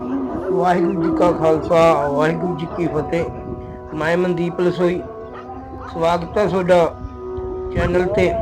ਵਾਹਿਗੁਰੂ ਜੀ ਕਾ ਖਾਲਸਾ, ਵਾਹਿਗੁਰੂ ਜੀ ਕੀ ਫਤਿਹ। ਮੈਂ ਮਨਦੀਪ ਲਸੋਈ। ਸਵਾਗਤ ਹੈ ਤੁਹਾਡਾ ਚੈਨਲ ਤੇ।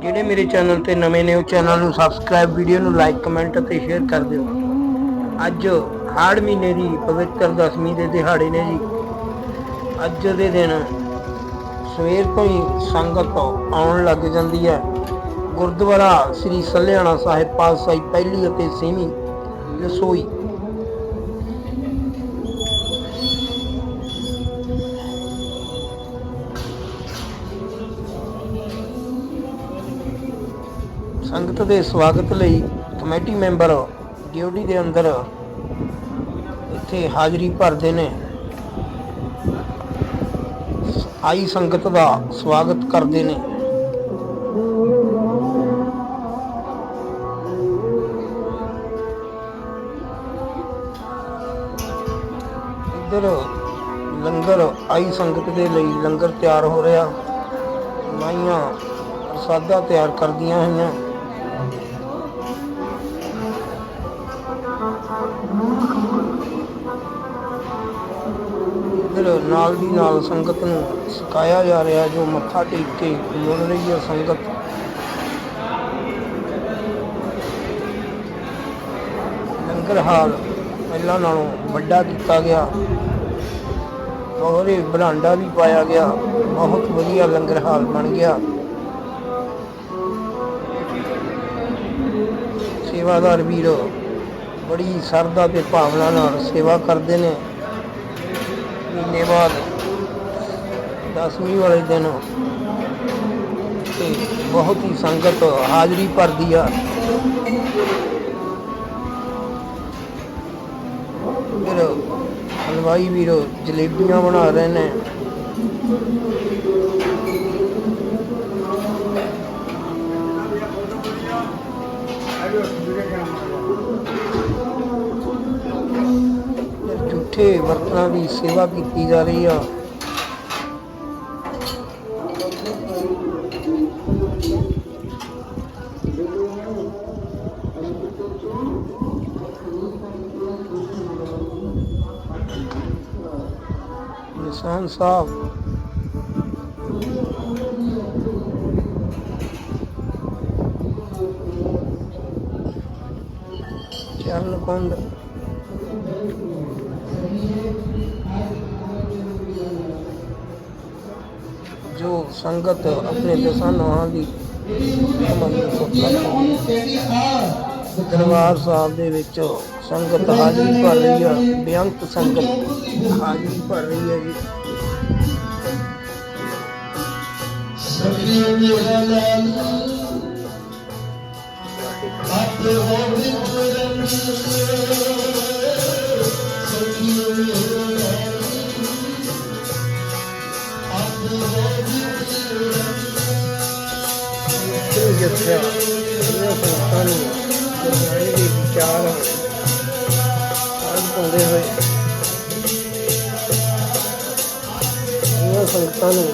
ਜਿਹੜੇ ਮੇਰੇ ਚੈਨਲ ਤੇ ਨਵੇਂ ਨੇ, ਉਹ ਚੈਨਲ ਨੂੰ ਸਬਸਕ੍ਰਾਈਬ ਵੀਡੀਓ ਨੂੰ ਲਾਈਕ ਕਮੈਂਟ ਅਤੇ ਸ਼ੇਅਰ ਕਰ ਦਿਓ। ਅੱਜ ਹਾੜ ਮਹੀਨੇ ਦੀ, ਪਵਿੱਤਰ ਦਸਵੀਂ ਦੇ ਦਿਹਾੜੇ ਨੇ ਜੀ। ਅੱਜ ਦੇ ਦਿਨ ਸਵੇਰ ਤੋਂ ਹੀ ਸੰਗਤ ਆਉਣ ਲੱਗ ਜਾਂਦੀ ਹੈ। ਗੁਰਦੁਆਰਾ ਸ੍ਰੀ ਸੱਲਿਆਣਾ ਸਾਹਿਬ ਪਾਤਸ਼ਾਹੀ ਪਹਿਲੀ ਅਤੇ ਛੇਵੀਂ ਰਸੋਈ। ਸੰਗਤ ਦੇ ਸਵਾਗਤ ਲਈ ਕਮੇਟੀ ਮੈਂਬਰ ਡਿਊਟੀ ਦੇ ਅੰਦਰ ਇੱਥੇ ਹਾਜ਼ਰੀ ਭਰਦੇ ਨੇ। ਆਈ ਸੰਗਤ ਦਾ ਸਵਾਗਤ ਕਰਦੇ ਨੇ। ਇੱਧਰ ਲੰਗਰ ਆਈ ਸੰਗਤ ਦੇ ਲਈ ਲੰਗਰ ਤਿਆਰ ਹੋ ਰਿਹਾ। ਮਾਈਆਂ ਪ੍ਰਸਾਦਾ ਤਿਆਰ ਕਰਦੀਆਂ ਹੋਈਆਂ। ਇੱਧਰ ਨਾਲ ਦੀ ਨਾਲ ਸੰਗਤ ਨੂੰ ਸਿਖਾਇਆ ਜਾ ਰਿਹਾ, ਜੋ ਮੱਥਾ ਟੇਕ ਕੇ ਮੁੜ ਰਹੀ ਹੈ ਸੰਗਤ। ਲੰਗਰ ਹਾਲ ਪਹਿਲਾਂ ਨਾਲੋਂ ਵੱਡਾ ਕੀਤਾ ਗਿਆ। ਉਹਦੇ ਬਰਾਂਡਾ ਵੀ ਪਾਇਆ ਗਿਆ। ਬਹੁਤ ਵਧੀਆ ਲੰਗਰ ਹਾਲ ਬਣ ਗਿਆ। ਸੇਵਾਦਾਰ ਵੀਰ, ਬੜੀ ਸਰਦਾ ਤੇ ਭਾਵਨਾ ਨਾਲ ਸੇਵਾ ਕਰਦੇ ਨੇ। ਮਹੀਨੇ ਬਾਅਦ ਦਸਵੀਂ ਵਾਲੇ ਦਿਨ ਤੇ ਬਹੁਤ ਹੀ ਸੰਗਤ ਹਾਜ਼ਰੀ ਭਰਦੀ ਆ। ਫਿਰ ਹਲਵਾਈ ਵੀਰ ਜਲੇਬੀਆਂ ਬਣਾ ਰਹੇ ਨੇ। ਫਿਰ ਝੂਠੇ ਬਰਤਨਾਂ ਦੀ ਸੇਵਾ ਕੀਤੀ ਜਾ ਰਹੀ ਆ। ਨਿਸ਼ਾਨ ਸਾਹਿਬ। ਚਰਨ ਕੁੰਡ। ਜੋ ਸੰਗਤ ਆਪਣੇ ਦਸਾਂ ਨੌਹਾਂ ਦੀ ਦਰਬਾਰ ਸਾਹਿਬ ਦੇ ਵਿੱਚ ਸੰਗਤ ਹਾਜ਼ਰੀ ਭਰ ਰਹੀ ਹੈ ਬੇਅੰਤ ਸੰਗਤ ਹਾਜ਼ਰੀ ਭਰ ਰਹੀ ਹੈ ਜੀ। ਇਹ ਜਿੱਥੇ ਇਹ ਸੰਗਤਾਂ ਨੂੰ ਗੁਰਬਾਣੀ ਵਿਚਾਰ ਸਾਧ ਇਹ ਨੂੰ।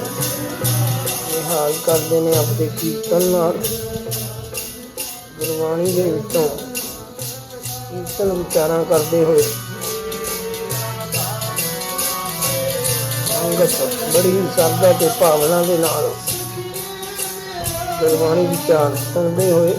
ਨਿਹਾਲ ਕਰਦੇ ਨੇ ਆਪਣੇ ਕੀਰਤਨ ਨਾਲ। ਗੁਰਬਾਣੀ ਦੇ ਵਿੱਚੋਂ ਕੀਰਤਨ ਵਿਚਾਰਾਂ ਕਰਦੇ ਹੋਏ। ਸੰਗਤ ਬੜੀ ਹੀ ਸਰਦਾ ਤੇ ਭਾਵਨਾ ਦੇ ਨਾਲ ਗੁਰਬਾਣੀ ਵਿਚਾਰ ਸੁਣਦੇ ਹੋਏ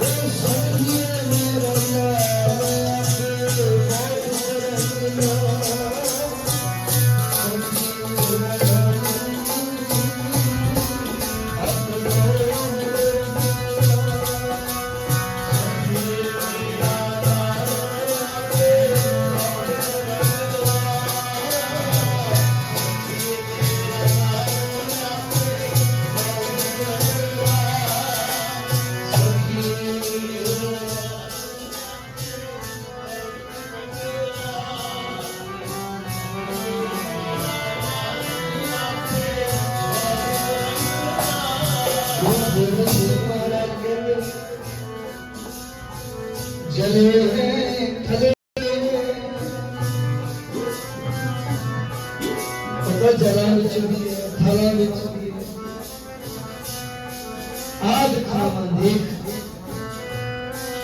ਆਜ ਖਾਵਾਂ ਦੇਖ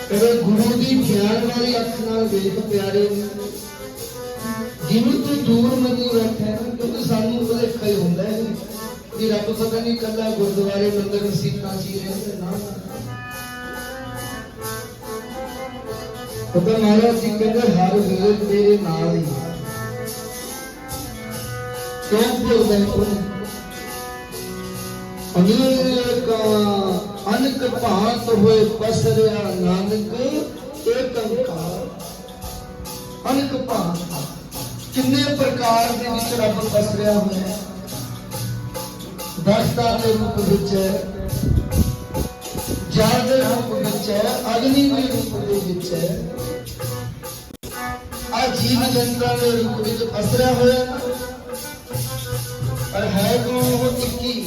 ਕਹਿੰਦੇ ਗੁਰੂ ਦੀ ਗਿਆਨ ਵਾਲੀ ਅੱਖ ਨਾਲ ਵੇਖ ਪਿਆਰੇ। ਜਿਵੇਂ ਤੂੰ ਦੂਰ ਨਹੀਂ ਬੈਠਾ ਨਾ, ਕਿਉਂਕਿ ਸਾਨੂੰ ਉਹਦੇ ਖੇ ਹੁੰਦਾ ਹੈ। ਕਿ ਰੱਬ ਪਤਾ ਨਹੀਂ ਕੱਲਾ ਗੁਰਦੁਆਰੇ ਮੰਦਰ ਸੀਤਾਂ ਸੀ ਰਹਿੰਦੇ ਨਾ। ਪਤਾ ਮਹਾਰਾਜ ਜੀ ਕਹਿੰਦੇ ਹਰ ਵੇਲੇ ਤੇਰੇ ਨਾਲ ਹੀ ਕਿਉਂ ਬੋਲਦਾ ਹੈ ਅਨੇਕ ਅਨਕ ਭਾਂਤ ਹੋਏ ਪਸਰਿਆ ਨਾਨਕ ਏਕ ਅੰਕਾਰ ਅਨਕ ਭਾਂਤ, ਕਿੰਨੇ ਪ੍ਰਕਾਰ ਦੇ ਵਿੱਚ ਰੱਬ ਪਸਰਿਆ ਹੋਇਆ ਹੈ। ਦਸਤਾ ਦੇ ਰੂਪ ਵਿੱਚ ਹੈ, ਜਲ ਦੇ ਰੂਪ ਵਿੱਚ ਹੈ, ਅਗਨੀ ਦੇ ਰੂਪ ਦੇ ਵਿੱਚ ਹੈ। ਆ ਜੀਵ ਜੰਤਰਾਂ ਦੇ ਰੂਪ ਵਿੱਚ ਪਸਰਿਆ ਹੋਇਆ ਪਰ ਹੈ ਕੌਣ, ਉਹ ਇੱਕ ਹੀ?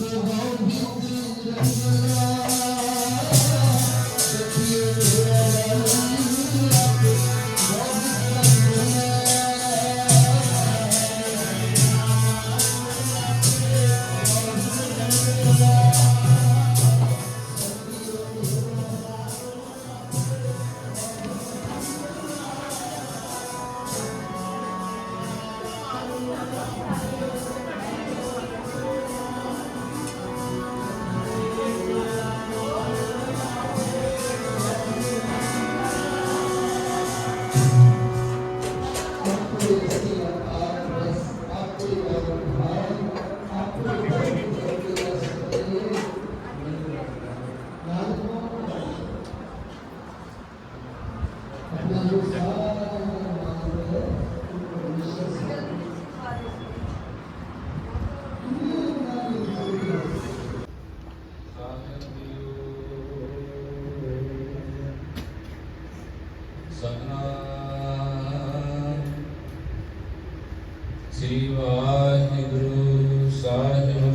ਦੀ ਆਪੇ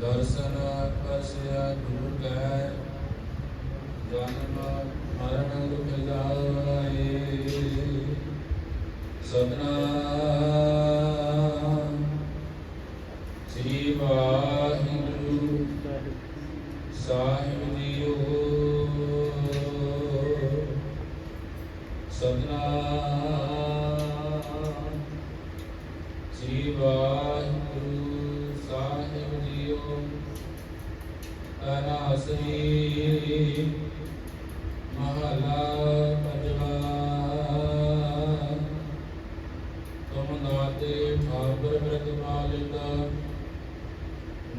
ਦਰਸ਼ਨ ਪਰਸਿਆ ਗੁਰ ਕੈ ਜਨਮ ਮਰਨ ਦੁਖ ਜਾਏ। ਸਤਨਾਮ। ਸ੍ਰੀ ਵਾਹਿਗੁਰੂ ਸਾਹਿਬ ਜੀਓ। ਸਤਨਾਮ।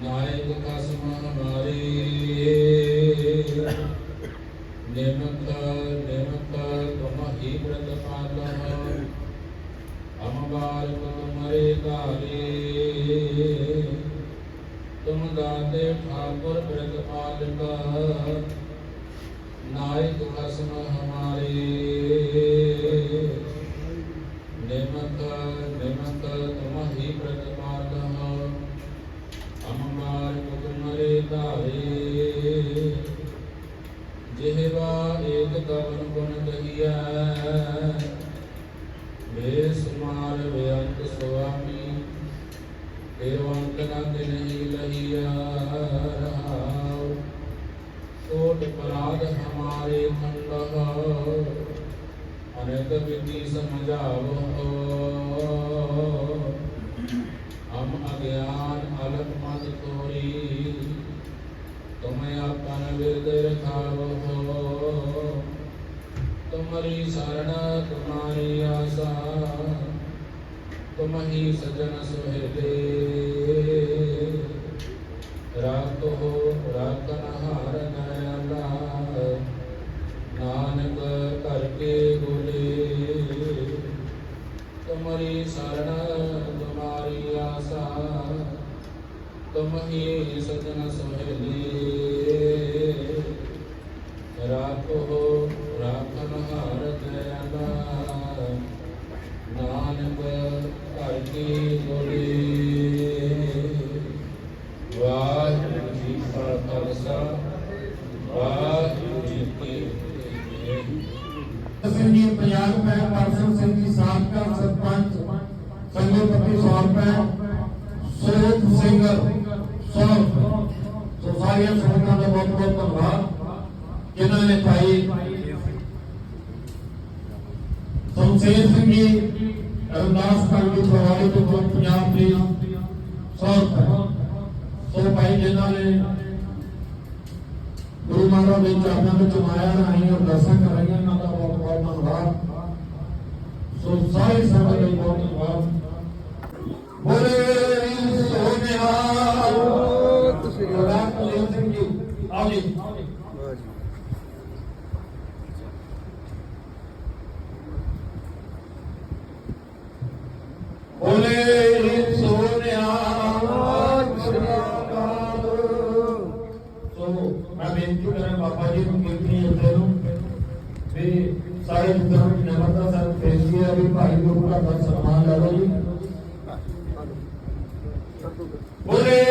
ਨਾਇਕ ਕਸਮ ਹਮਾਰੇ ਨਿਮਕ ਨਿਮਕ ਤੁਮ ਬ੍ਰਤ ਪਾਲਹ ਹਮ ਤੁਮਰੇ ਧਾਰੇ ਤੁਮ ਦਾਤੇ ਠਾਕੁਰ ਬ੍ਰਤ ਪਾਲਕ ਕੋਟ ਪਰਾਧ ਹਮਾਰੇ ਖੰਡਹ ਅਨੇਕ ਵਿਧੀ ਸਮਝਾਵੋ। ਹਮ ਅਗਿਆਨ ਅਲਖ ਮਦ ਤੋਰੀ। ਤੁਮੇ ਆਪਨ ਵਿਰਦ ਰਖਾਵੋ। ਤੁਮਰੀ ਸਰਣ ਤੁਮਾਰੀ ਆਸਾ। ਤੁਮ ਹੀ ਸਜਣ ਸੁਹੇਲੇ ਸਾਰੀਆਂ ਸੰਗਤਾਂ ਦਾ ਬਹੁਤ ਬਹੁਤ ਧੰਨਵਾਦ ਜਿਨ੍ਹਾਂ ਨੇ ਭਾਈ ਸੰਸੇਰ ਸਿੰਘ ਜੀ ਰਮਦਾਸ ਕਾਲਜ ਪ੍ਰਵਾਲੀ ਤੋਂ ਪੰਜਾਬ ਦੇ 100 ਰੁਪਏ ਸੋ ਭਾਈ ਜਿਨ੍ਹਾਂ ਨੇ ਗੁਰੂ ਮਹਾਰਾਜ ਦੇ ਚਰਨਾਂ ਵਿੱਚ ਮਾਇਆ ਰਾਹੀਂ ਅਰਦਾਸਾਂ ਕਰ ਰਹੀਆਂ ਉਹਨਾਂ ਦਾ ਬਹੁਤ ਬਹੁਤ ਧੰਨਵਾਦ ਸੋ ਸਾਰੀ ਸੰਗਤ ਦਾ ਬਹੁਤ ਧੰਨਵਾਦ ਬੋਲੇ ਆਓ ਜੀ। ਬੋਲੇ ਸੋਨਿਹਾਲ ਸ੍ਰੀ ਅਕਾਲ ਸੋ ਮੈਂ ਬੇਨਤੀ ਕਰਾਂ ਬਾਬਾ ਜੀ ਨੂੰ ਕੀਰਤਨੀ ਅੰਦਰ ਨੂੰ ਵੀ ਸਾਰੇ ਮਿੱਤਰਾਂ ਨਮਰਤਾ ਸਰ ਬੇਨਤੀ ਹੈ ਵੀ ਭਾਈ ਗੁਰੂ ਦਾ ਦਾ ਸਨਮਾਨ ਲੈ ਲਓ ਜੀ। ਬੋਲੇ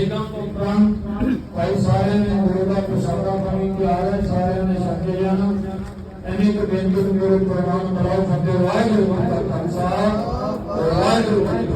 ਦੇਗਾਂ ਤੋਂ ਉਪਰੰਤ ਭਾਈ ਸਾਰਿਆਂ ਨੇ ਗੁਰੂ ਦਾ ਪ੍ਰਸ਼ਾਦਾ ਪਾਣੀ ਤੇ ਆ ਸਾਰਿਆਂ ਨੇ ਛਕੇ ਜਾਣਾ ਐਨੀ ਕੁ ਬੇਨਤੀ ਮੇਰੇ ਪ੍ਰਵਾਨ ਮਲਾਓ ਫਤਿਹ, ਵਾਹਿਗੁਰੂ ਜੀ ਖਾਲਸਾ, ਵਾਹਿਗੁਰੂ ਜੀ